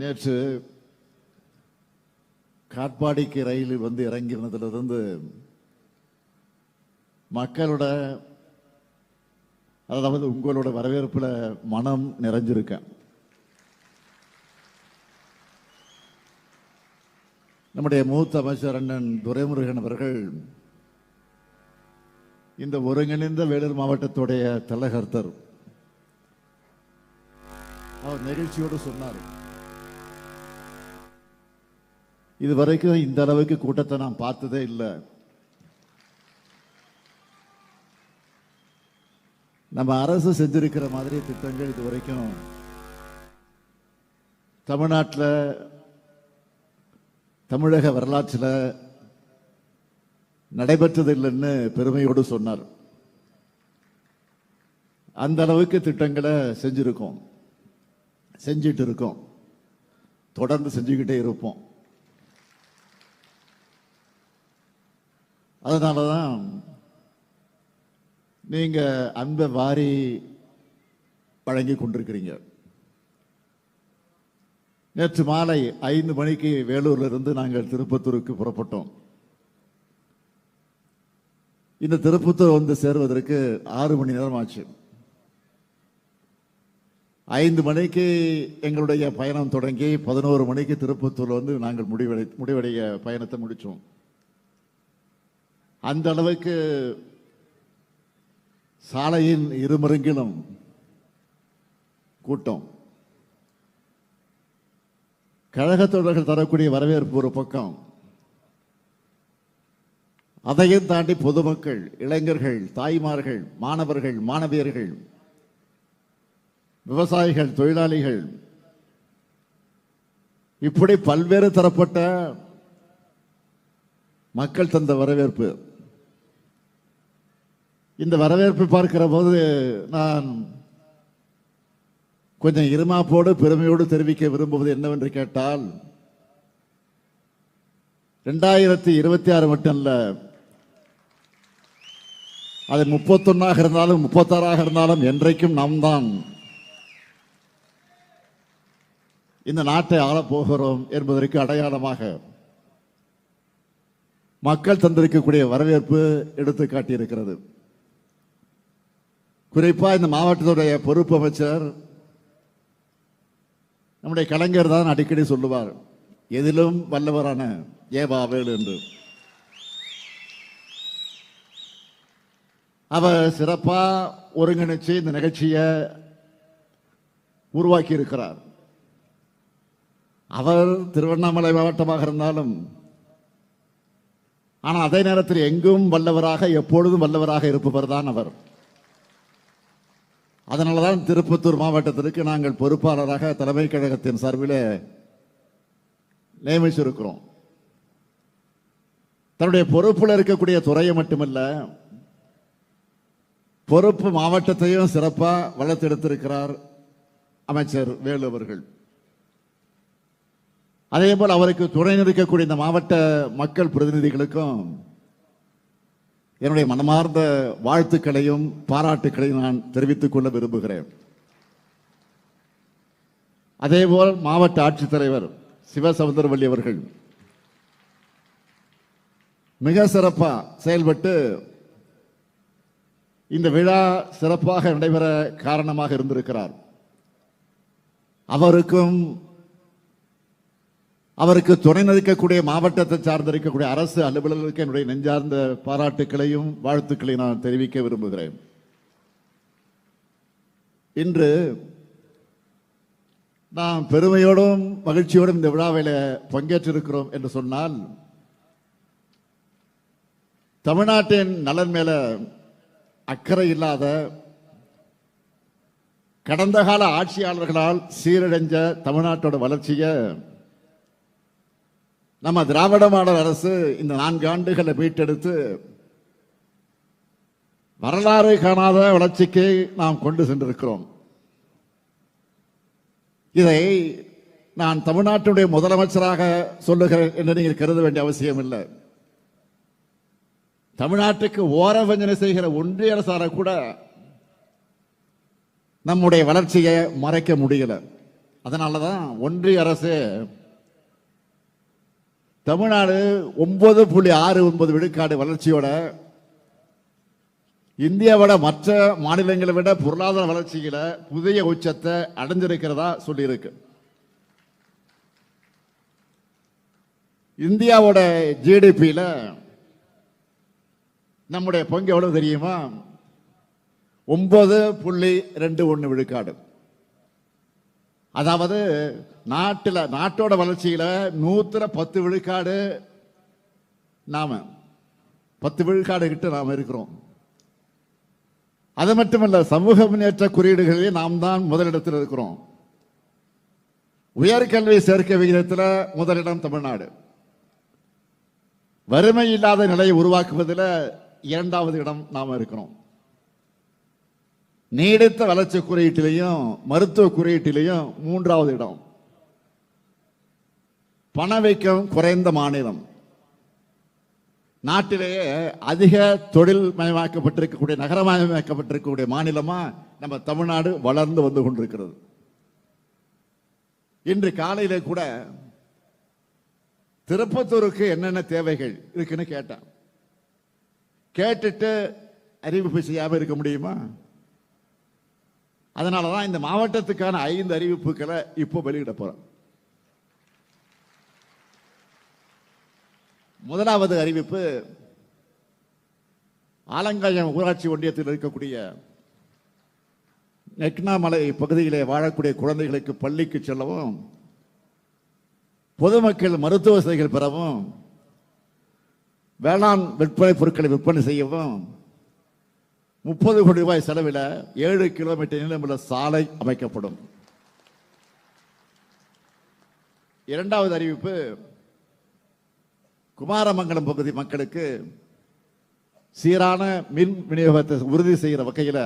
நேற்று காட்பாடிக்கு ரயில் வந்து இறங்கினதுலேருந்து மக்களோட அதாவது உங்களோட வரவேற்புல மனம் நிறைஞ்சிருக்கேன் நம்முடைய மூத்த அமைச்சர் அண்ணன் துரைமுருகன் அவர்கள் இந்த ஒருங்கிணைந்த வேலூர் மாவட்டத்துடைய தலைகர்த்தர். அவர் நெகிழ்ச்சியோடு சொன்னார். இது வரைக்கும் இந்த அளவுக்கு கூட்டத்தை நான் பார்த்ததே இல்லை. நம்ம அரசு செஞ்சிருக்கிற மாதிரி திட்டங்கள் இது வரைக்கும் தமிழ்நாட்டில் தமிழக வரலாற்றில் நடைபெற்றதில்லைன்னு பெருமையோடு சொன்னார். அந்த அளவுக்கு திட்டங்களை செஞ்சிருக்கோம். செஞ்சிட்டு இருக்கோம். தொடர்ந்து செஞ்சுக்கிட்டே இருப்போம். அதனால தான் நீங்கள் அன்பை வாரி வழங்கி கொண்டிருக்கிறீங்க. நேற்று மாலை ஐந்து மணிக்கு வேலூர்ல இருந்து நாங்கள் திருப்பத்தூருக்கு புறப்பட்டோம். இந்த திருப்பத்தூர் வந்து சேர்வதற்கு ஆறு மணி நேரம் ஆச்சு. ஐந்து மணிக்கு எங்களுடைய பயணம் தொடங்கி பதினோரு மணிக்கு திருப்பத்தூர் வந்து நாங்கள் முடிவடை முடிவடைய பயணத்தை முடித்தோம் அந்த அளவுக்கு சாலையின் இருமருங்கிலும் கூட்டம். கழகத் தொண்டர்கள் தரக்கூடிய வரவேற்பு ஒரு பக்கம். அதையும் தாண்டி பொதுமக்கள் இளைஞர்கள் தாய்மார்கள் மாணவர்கள் மாணவியர்கள் விவசாயிகள் தொழிலாளிகள் இப்படி பல்வேறு தரப்பட்ட மக்கள் தந்த வரவேற்பு. இந்த வரவேற்பை பார்க்கிற போது நான் கொஞ்சம் இருமாப்போடு பெருமையோடு தெரிவிக்க விரும்புவது என்னவென்று கேட்டால் ரெண்டாயிரத்தி இருபத்தி ஆறு மட்டும் இல்லை அது முப்பத்தொன்னாக இருந்தாலும் முப்பத்தாறாக இருந்தாலும் என்றைக்கும் நாம் தான் இந்த நாட்டை ஆளப் போகிறோம் என்பதற்கு அடையாளமாக மக்கள் தந்திருக்கக்கூடிய வரவேற்பு எடுத்து காட்டியிருக்கிறது குறிப்பாக இந்த மாவட்டத்துடைய பொறுப்பு அமைச்சர் நம்முடைய கலைஞர் தான் அடிக்கடி சொல்லுவார் எதிலும் வல்லவரான ஏபாவேல் என்று. அவர் சிறப்பாக ஒருங்கிணைச்சு இந்த நிகழ்ச்சியை உருவாக்கி இருக்கிறார் அவர் திருவண்ணாமலை மாவட்டமாக இருந்தாலும் ஆனால் அதே நேரத்தில் எங்கும் வல்லவராக எப்பொழுதும் வல்லவராக இருப்பவர் தான் அவர். அதனால தான் திருப்பத்தூர் மாவட்டத்திற்கு நாங்கள் பொறுப்பாளராக தலைமை கழகத்தின் சார்பில் நியமிச்சிருக்கிறோம். தன்னுடைய பொறுப்பில் இருக்கக்கூடிய துறையை மட்டுமல்ல பொறுப்பு மாவட்டத்தையும் சிறப்பாக வளர்த்தெடுத்திருக்கிறார் அமைச்சர் வேலு அவர்கள். அதே போல் அவருக்கு துணை நிற்கக்கூடிய இந்த மாவட்ட மக்கள் பிரதிநிதிகளுக்கும் என்னுடைய மனமார்ந்த வாழ்த்துக்களையும் பாராட்டுக்களையும் நான் தெரிவித்துக் கொள்ள விரும்புகிறேன். அதேபோல் மாவட்ட ஆட்சித்தலைவர் சிவசமுந்தரவள்ளி அவர்கள் மிக சிறப்பாக செயல்பட்டு இந்த விழா சிறப்பாக நடைபெற காரணமாக இருந்திருக்கிறார். அவருக்கும் அவருக்கு துணை நிற்கக்கூடிய மாவட்டத்தை சார்ந்திருக்கக்கூடிய அரசு அலுவலர்களுக்கு என்னுடைய நெஞ்சார்ந்த பாராட்டுக்களையும் வாழ்த்துக்களையும் நான் தெரிவிக்க விரும்புகிறேன். இன்று நாம் பெருமையோடும் மகிழ்ச்சியோடும் இந்த விழாவில் பங்கேற்றிருக்கிறோம் என்று சொன்னால் தமிழ்நாட்டின் நலன் மேல அக்கறை இல்லாத கடந்த கால ஆட்சியாளர்களால் சீரடைஞ்ச தமிழ்நாட்டோட வளர்ச்சியை நம்ம திராவிட மாடல் அரசு இந்த நான்கு ஆண்டுகளை மீட்டெடுத்து வரலாறு காணாத வளர்ச்சிக்கு நாம் கொண்டு சென்றிருக்கிறோம். இதை நான் தமிழ்நாட்டுடைய முதலமைச்சராக சொல்லுகிறேன் என்று நீங்கள் கருத வேண்டிய அவசியம் இல்லை. தமிழ்நாட்டுக்கு ஓரவஞ்சனை செய்கிற ஒன்றிய அரசார கூட நம்முடைய வளர்ச்சியை மறைக்க முடியல. அதனால தான் ஒன்றிய அரசு தமிழ்நாடு ஒன்பது புள்ளி ஆறு ஒன்பது விழுக்காடு வளர்ச்சியோட இந்தியாவோட மற்ற மாநிலங்களை விட பொருளாதார வளர்ச்சியில புதிய உச்சத்தை அடைஞ்சிருக்கிறதா சொல்லியிருக்கு. இந்தியாவோட ஜிடிபியில் நம்முடைய பங்கு எவ்வளவு தெரியுமா? ஒன்பது புள்ளி ரெண்டு ஒன்று விழுக்காடு. அதாவது நாட்டில் நாட்டோட வளர்ச்சியில் நூற்றுல பத்து விழுக்காடு நாம் பத்து விழுக்காடு கிட்ட நாம இருக்கிறோம். அது மட்டுமல்ல சமூக முன்னேற்ற குறியீடுகளில் நாம் தான் முதலிடத்தில் இருக்கிறோம். உயர்கல்வி சேர்க்கை விகிதத்தில் முதலிடம் தமிழ்நாடு. வறுமை இல்லாத நிலையை உருவாக்குவதில் இரண்டாவது இடம் நாம் இருக்கிறோம். நீடித்த வளர்ச்சி குறியீட்டிலையும் மருத்துவ குறியீட்டிலையும் மூன்றாவது இடம். பணவீக்கம் குறைந்த மாநிலம். நாட்டிலேயே அதிக தொழில் மயமாக்கப்பட்டிருக்கக்கூடிய நகரமயமாக்கப்பட்டிருக்கக்கூடிய மாநிலமா நம்ம தமிழ்நாடு வளர்ந்து வந்து கொண்டிருக்கிறது. இன்று காலையில கூட திருப்பத்தூருக்கு என்னென்ன தேவைகள் இருக்குன்னு கேட்டேன். கேட்டுட்டு அறிவிப்பு செய்யாமல் இருக்க முடியுமா? அதனாலதான் இந்த மாவட்டத்துக்கான ஐந்து அறிவிப்புகளை இப்போ வெளியிட போறோம். முதலாவது அறிவிப்பு ஆலங்காயம் ஊராட்சி ஒன்றியத்தில் இருக்கக்கூடிய நெக்னாமலை பகுதியிலே வாழக்கூடிய குழந்தைகளுக்கு பள்ளிக்கு செல்லவும் பொதுமக்கள் மருத்துவ வசதிகள் பெறவும் வேளாண் விற்பனை பொருட்களை விற்பனை செய்யவும் முப்பது கோடி ரூபாய் செலவில் ஏழு கிலோமீட்டர் நீளமுள்ள சாலை அமைக்கப்படும். இரண்டாவது அறிவிப்பு குமாரமங்கலம் பகுதி மக்களுக்கு சீரான மின் விநியோகத்தை உறுதி செய்கிற வகையில்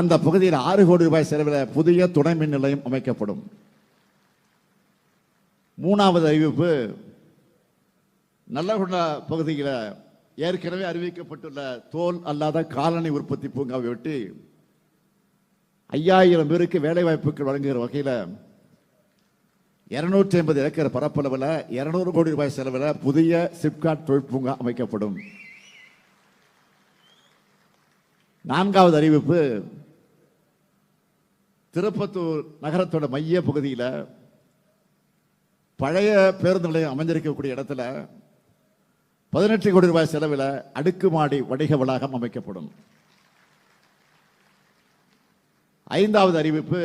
அந்த பகுதியில் ஆறு கோடி ரூபாய் செலவில் புதிய துணை மின் நிலையம் அமைக்கப்படும். மூணாவது அறிவிப்பு நல்லகுண்டா பகுதியில் ஏற்கனவே அறிவிக்கப்பட்டுள்ள தோல் அல்லாத காலணி உற்பத்தி பூங்காவை விட்டு ஐயாயிரம் பேருக்கு வேலை வாய்ப்புகள் வழங்குகிற வகையில் இருநூற்றி ஐம்பது ஏக்கர் பரப்பளவில் இருநூறு கோடி ரூபாய் செலவில் புதிய சிப்காட் தொழிற்பூங்கா அமைக்கப்படும். நான்காவது அறிவிப்பு திருப்பத்தூர் நகரத்தோட மைய பகுதியில் பழைய பேருந்து நிலையம் அமைஞ்சிருக்கக்கூடிய இடத்துல பதினெட்டு கோடி ரூபாய் செலவில் அடுக்குமாடி வணிக வளாகம் அமைக்கப்படும். ஐந்தாவது அறிவிப்பு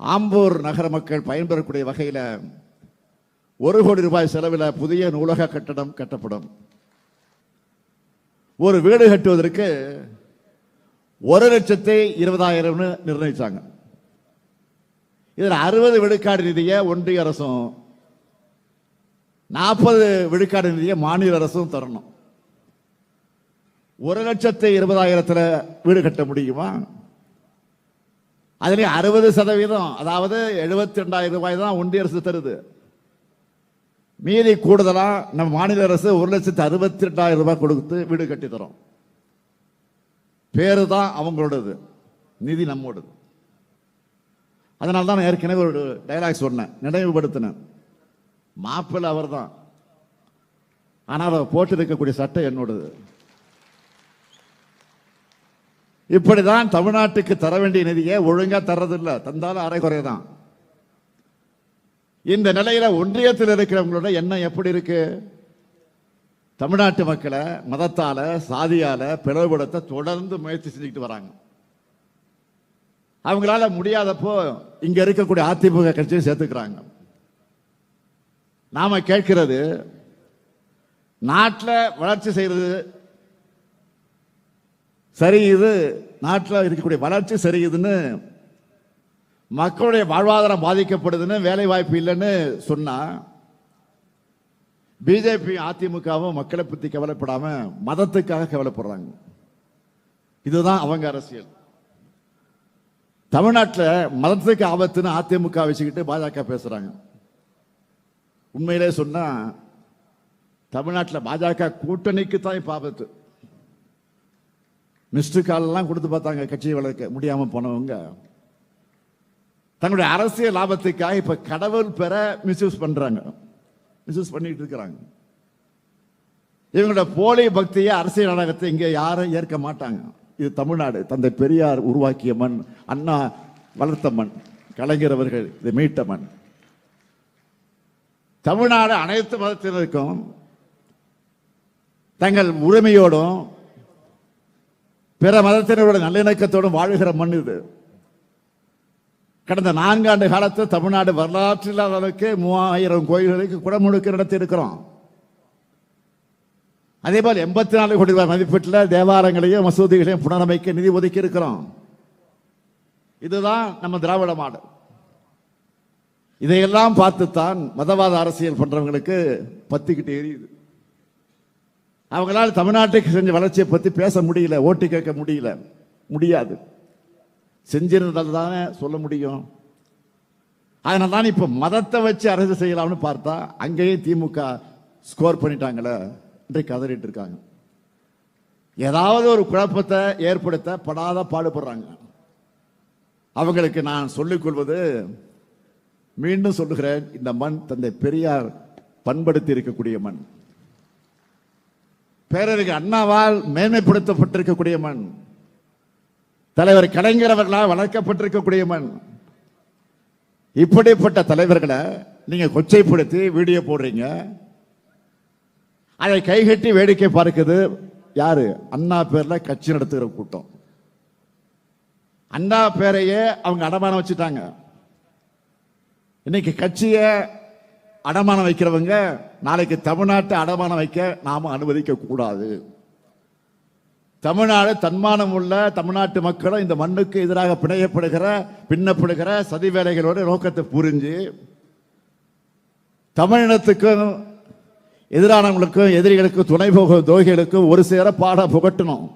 ஆம்பூர் நகர மக்கள் பயன்பெறக்கூடிய வகையில் ஒரு கோடி ரூபாய் செலவில் புதிய நூலக கட்டடம் கட்டப்படும். ஒரு வீடு கட்டுவதற்கு ஒரு லட்சத்தி இருபதாயிரம்னு நிர்ணயித்தாங்க இதில் அறுபது விழுக்காடு நிதியை ஒன்றிய அரசும் நாற்பது விழுக்காடு நிதியை மாநில அரசும் தரணும். ஒரு லட்சத்து இருபதாயிரத்தில் வீடு கட்ட முடியுமா? அதுலேயும் அறுபது சதவீதம் அதாவது எழுபத்தி ரெண்டாயிரம் ரூபாய் தான் ஒன்றிய அரசு தருது. மீதி கூடுதலா நம்ம மாநில அரசு ஒரு லட்சத்து அறுபத்தி ரெண்டாயிரம் ரூபாய் கொடுத்து வீடு கட்டி தரும். பேரு தான் அவங்களோடது நிதி நம்மோடது. அதனால தான் நான் ஏற்கனவே ஒரு டைலாக் சொன்னேன் நினைவுபடுத்தினேன். மாப்பிள்ளை அவர் தான் ஆனால் அவர் போட்டிருக்கக்கூடிய சட்டம் சட்டை என்னோடது. இப்படிதான் தமிழ்நாட்டுக்கு தர வேண்டிய நிதியை ஒழுங்கா தர்றதில்லை. தந்தாலும் அரைகுறை தான் இந்த நிலையில ஒன்றியத்தில் இருக்கிறவங்களோட எண்ணம் எப்படி இருக்கு? தமிழ்நாட்டு மக்களை மதத்தால சாதியால பிளவுபடுத்த தொடர்ந்து முயற்சி செஞ்சுக்கிட்டு வராங்க. அவங்களால முடியாதப்போ இங்க இருக்கக்கூடிய அதிமுக கட்சியை சேர்த்துக்கிறாங்க. நாம கேட்கிறது நாட்டில் வளர்ச்சி செய்யறது சரி இது நாட்டில் இருக்கக்கூடிய வளர்ச்சி சரியுதுன்னு மக்களுடைய வாழ்வாதாரம் பாதிக்கப்படுதுன்னு வேலை வாய்ப்பு இல்லைன்னு சொன்னா பிஜேபி அதிமுகவும் மக்களை பற்றி கவலைப்படாம மதத்துக்காக கவலைப்படுறாங்க. இதுதான் அவங்க அரசியல். தமிழ்நாட்டில் மதத்துக்கு ஆபத்துன்னு அதிமுக வச்சுக்கிட்டு பாஜக பேசுறாங்க. உண்மையிலே சொன்னா தமிழ்நாட்டில் பாஜக கூட்டணிக்கு தான் இப்போ ஆபத்து. மிஸ்டு கால்லாம் கொடுத்து பார்த்தாங்க கட்சியை வளர்க்க முடியாமல் போனவங்க. தங்களுடைய அரசியல் லாபத்துக்காக இப்போ கடவுள் பெற மிஸ்யூஸ் பண்ணுறாங்க மிஸ்யூஸ் பண்ணிட்டு இருக்கிறாங்க. இவங்களோட போலி பக்தியை அரசியல் நாடகத்தை இங்கே யாரும் ஏற்க மாட்டாங்க. இது தமிழ்நாடு. தந்தை பெரியார் உருவாக்கிய மண் அண்ணா வளர்த்த மண் கலைஞர் அவர்கள் இதை மீட்ட மண். தமிழ்நாடு அனைத்து மதத்தினருக்கும் தங்கள் உரிமையோடும் பிற மதத்தினரோட நல்லிணக்கத்தோடும் வாழுகிற மண் இது. கடந்த நான்காண்டு காலத்தில் தமிழ்நாடு வரலாற்று இல்லாத அளவுக்கு மூவாயிரம் கோயில்களுக்கு குடமுழுக்கு நடத்தி இருக்கிறோம். அதே போல் எண்பத்தி நாலு கோடி ரூபாய் மதிப்பீட்டில் தேவாரங்களையும் மசூதிகளையும் புனரமைக்க நிதி ஒதுக்கி இருக்கிறோம். இதுதான் நம்ம திராவிட மாடல். இதையெல்லாம் பார்த்துத்தான் மதவாத அரசியல் பண்றவங்களுக்கு பத்திக்கிட்டு எரியுது. அவங்களால தமிழ்நாட்டுக்கு செஞ்ச வளர்ச்சியை பத்தி பேச முடியல ஓட்டு கேட்க முடியல. முடியாது. செஞ்சிருந்தால் தானே சொல்ல முடியும். அதனால தான் இப்ப மதத்தை வச்சு அரசு செய்யலாம்னு பார்த்தா அங்கேயும் திமுக ஸ்கோர் பண்ணிட்டாங்களே இன்றைக்கு கதறிட்டு இருக்காங்க. ஏதாவது ஒரு குழப்பத்தை ஏற்படுத்த படாத பாடுபடுறாங்க. அவங்களுக்கு நான் சொல்லிக் கொள்வது மீண்டும் சொல்லுகிறேன் இந்த மண் தந்தை பெரியார் பண்படுத்தி இருக்கக்கூடிய மண். பேரறிஞர் அண்ணாவால் மேன்மைப்படுத்தப்பட்டிருக்கக்கூடிய மண். தலைவர் கலைஞர் அவர்களால் வளர்க்கப்பட்டிருக்கக்கூடிய மண். இப்படிப்பட்ட தலைவர்களை நீங்க கொச்சைப்படுத்தி வீடியோ போடுறீங்க. அதை கைகட்டி வேடிக்கை பார்க்குது யாரு? அண்ணா பேர்ல கட்சி நடத்துகிற கூட்டம். அண்ணா பேரையே அவங்க அடமானம் வச்சுட்டாங்க. இன்னைக்கு கட்சியை அடமானம் வைக்கிறவங்க நாளைக்கு தமிழ்நாட்டை அடமானம் வைக்க நாம அனுமதிக்க கூடாது. தமிழ்நாடு தன்மானம் உள்ள தமிழ்நாட்டு மக்களும் இந்த மண்ணுக்கு எதிராக பிணையப்படுகிற பின்னப்படுகிற சதி வேலைகளோட நோக்கத்தை புரிஞ்சு தமிழினத்துக்கும் எதிரானவங்களுக்கும் எதிரிகளுக்கும் துணை போக துரோகிகளுக்கும் ஒரு சேர பாட புகட்டணும்.